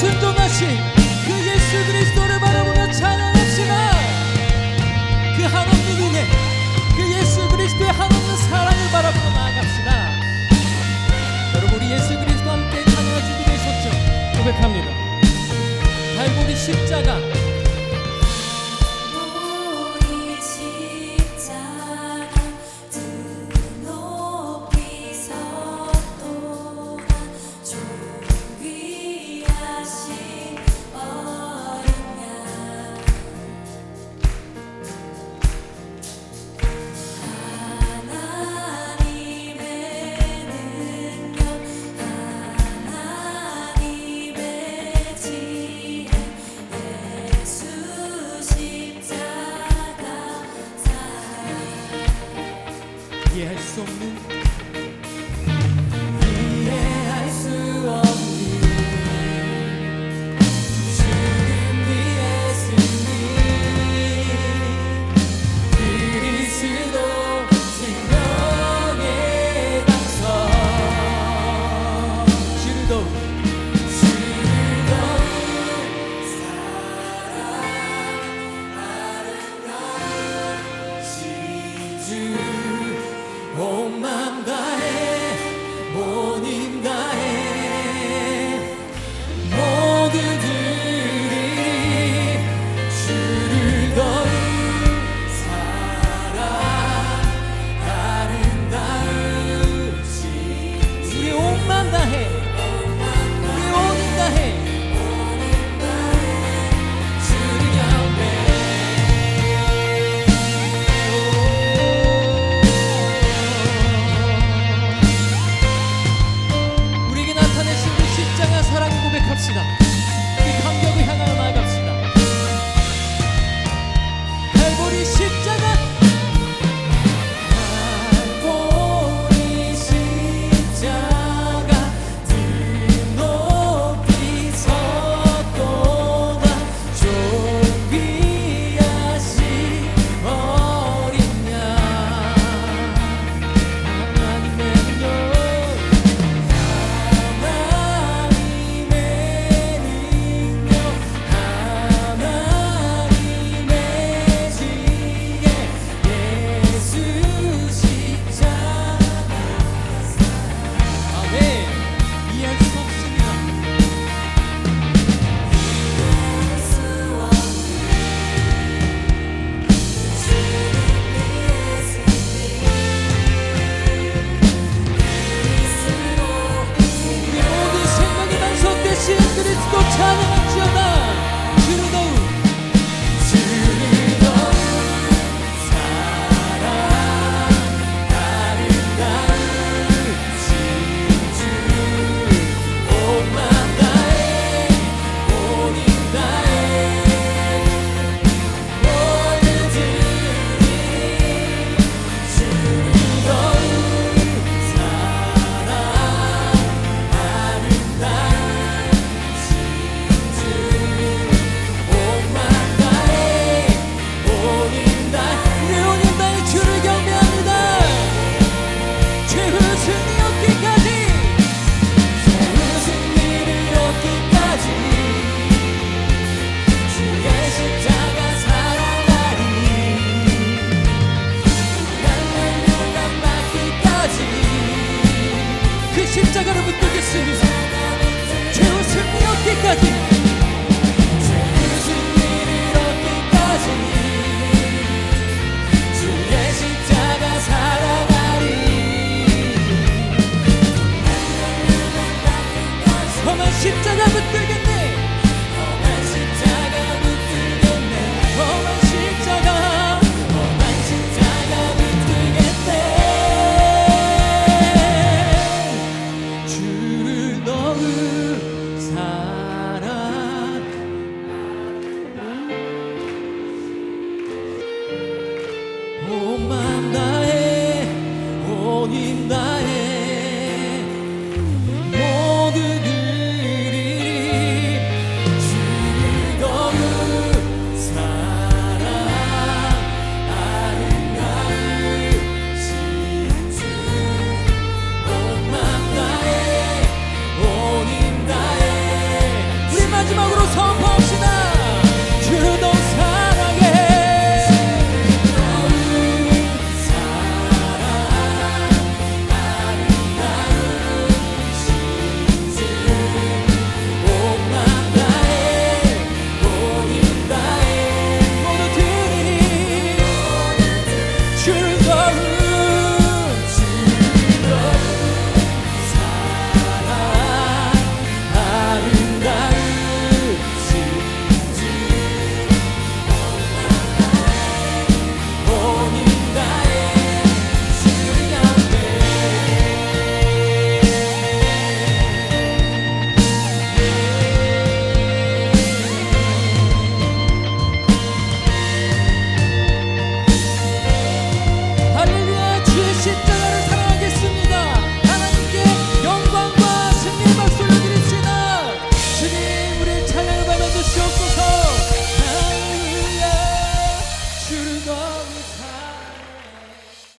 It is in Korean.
순종하신 그 예수 그리스도를 바라보며 찬양합시다. 그 한없는 은혜 그 예수 그리스도의 한없는 사랑을 바라보며 나아갑시다. 여러분 우리 예수 그리스도와 함께 찬양할 준비되셨죠? 고백합니다. 갈고리 십자가. Yes, so moved. 십자가로 붙들겠습니다. 죄와 생명 어디까지?